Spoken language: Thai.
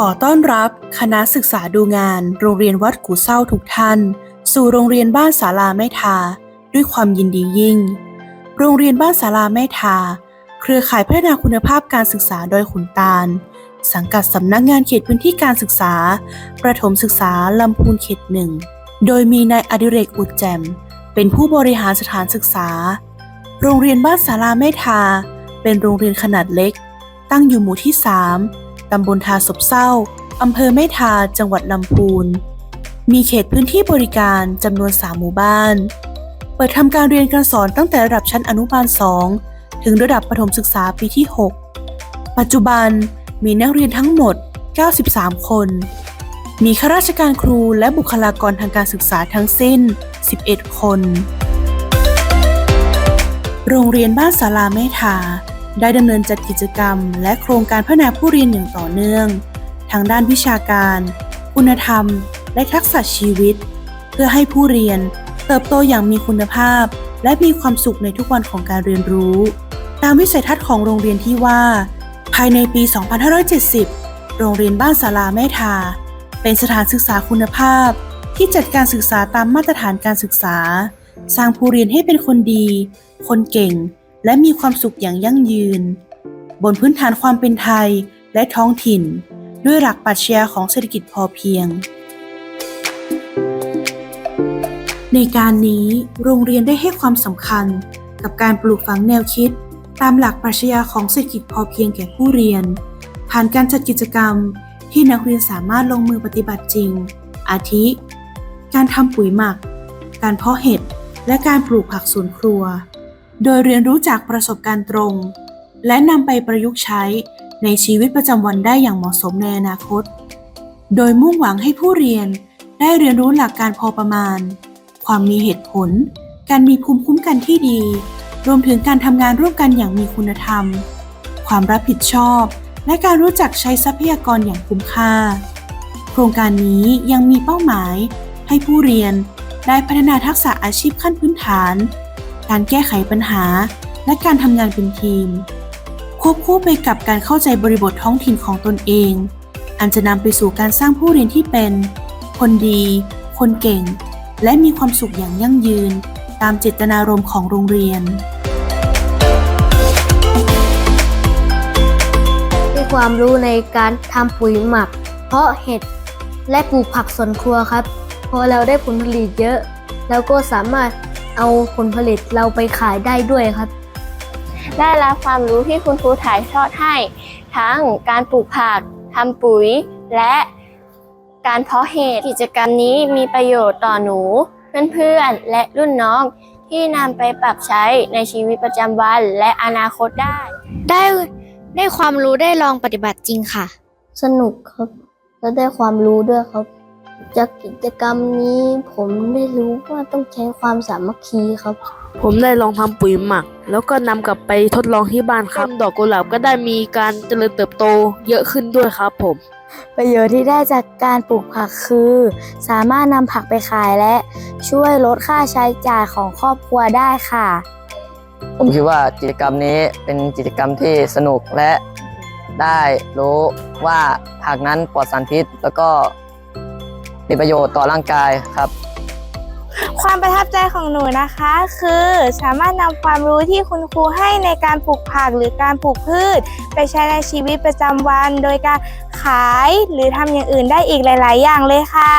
ขอต้อนรับคณะศึกษาดูงาน โรงเรียนวัดกูเศร้าทุกท่าน สู่โรงเรียนบ้านศาลาแม่ทา ด้วยความยินดียิ่ง โรงเรียนบ้านศาลาแม่ทา เครือข่ายพัฒนาคุณภาพการศึกษาโดยขุนตาล สังกัดสำนักงานเขตพื้นที่การศึกษา ประถมศึกษาลำพูนเขตหนึ่ง โดยมีนายอดิเรกอุดแจม เป็นผู้บริหารสถานศึกษา โรงเรียนบ้านศาลาแม่ทา เป็นโรงเรียนขนาดเล็ก ตั้งอยู่หมู่ที่ 3 ตำบลทาศบเศร้า อำเภอแม่ทา จังหวัดลำพูน มีเขตพื้นที่บริการจำนวน 3 หมู่บ้าน เปิดทำการเรียนการสอนตั้งแต่ระดับชั้นอนุบาล 2 ถึงระดับประถมศึกษาปีที่ 6 ปัจจุบันมีนักเรียนทั้งหมด 93 คน มีข้าราชการครูและบุคลากรทางการศึกษาทั้งสิ้น 11 คน โรงเรียนบ้านศาลาแม่ทา ได้ดำเนินจัดกิจกรรม และโครงการพัฒนาผู้เรียนอย่างต่อเนื่อง ทางด้านวิชาการ คุณธรรม และทักษะชีวิต เพื่อให้ผู้เรียน เติบโตอย่างมีคุณภาพ และมีความสุขในทุกวันของการเรียนรู้ ตามวิสัยทัศน์ของโรงเรียนที่ว่า ภายในปี 2570 โรงเรียนบ้านศาลาแม่ทา เป็นสถานศึกษาคุณภาพ ที่จัดการศึกษาตามมาตรฐานการศึกษา สร้างผู้เรียนให้เป็นคนดี คนเก่ง และมีความสุขอย่างยั่งยืน บนพื้นฐานความเป็นไทยและท้องถิ่น ด้วยหลักปรัชญาของเศรษฐกิจพอเพียง ในการนี้โรงเรียนได้ให้ความสำคัญกับการปลูกฝังแนวคิด ตามหลักปรัชญาของเศรษฐกิจพอเพียงแก่ผู้เรียน ผ่านการจัดกิจกรรมที่นักเรียนสามารถลงมือปฏิบัติจริง อาทิ การทำปุ๋ยหมัก การเพาะเห็ด และการปลูกผักสวนครัว โดยเรียนรู้จากประสบการณ์ตรง และนำไปประยุกต์ใช้ในชีวิตประจำวันได้อย่างเหมาะสมในอนาคต โดยมุ่งหวังให้ผู้เรียนได้เรียนรู้หลักการพอประมาณ ความมีเหตุผล การมีภูมิคุ้มกันที่ดี รวมถึงการทำงานร่วมกันอย่างมีคุณธรรม ความรับผิดชอบ และการรู้จักใช้ทรัพยากรอย่างคุ้มค่า โครงการนี้ยังมีเป้าหมาย ให้ผู้เรียนได้พัฒนาทักษะอาชีพขั้นพื้นฐาน การแก้ไขปัญหา และการทำงานเป็นทีม ควบคู่ไปกับการเข้าใจบริบทท้องถิ่นของตนเอง อันจะนำไปสู่การสร้างผู้เรียนที่เป็น คนดี คนเก่ง และมีความสุขอย่างยั่งยืน ตามเจตนารมณ์ของโรงเรียนได้ความรู้ในการทำปุ๋ยหมัก เพาะเห็ดและปลูกผักสวนครัวครับ พอเราได้ผลผลิตเยอะ แล้วก็สามารถ เอาผลผลิตเราไปขายได้ด้วยครับ ได้รับความรู้ที่คุณครูถ่ายทอดให้ ทั้งการปลูกผักทำปุ๋ย และการเพาะเห็ดกิจกรรมนี้มีประโยชน์ต่อหนู เพื่อนๆ และรุ่นน้องที่นำไปปรับใช้ในชีวิตประจำวันและอนาคตได้ ได้ได้ความรู้ได้ลองปฏิบัติจริงค่ะ สนุกครับ และได้ความรู้ด้วยครับ จากกิจกรรมนี้ ผมได้รู้ว่าต้องใช้ความสามัคคีครับ ผมได้ลองทำปุ๋ยหมัก แล้วก็นำกลับไปทดลองที่บ้านครับต้นดอกกุหลาบก็ได้มีการเจริญเติบโตเยอะขึ้นด้วยครับผม ประโยชน์ที่ได้จากการปลูกผักคือ สามารถนำผักไปขายและ ช่วยลดค่าใช้จ่ายของครอบครัวได้ค่ะ ผมคิดว่ากิจกรรมนี้เป็นกิจกรรมที่สนุกและได้รู้ว่าผักนั้นปลอดสารพิษ แล้วก็ มีประโยชน์ต่อร่างกายครับ ความประทับใจของหนูนะคะ คือสามารถนำความรู้ที่คุณครูให้ในการปลูกผักหรือการปลูกพืช ไปใช้ในชีวิตประจำวัน โดยการขายหรือทำอย่างอื่นได้อีกหลาย ๆ อย่างเลยค่ะ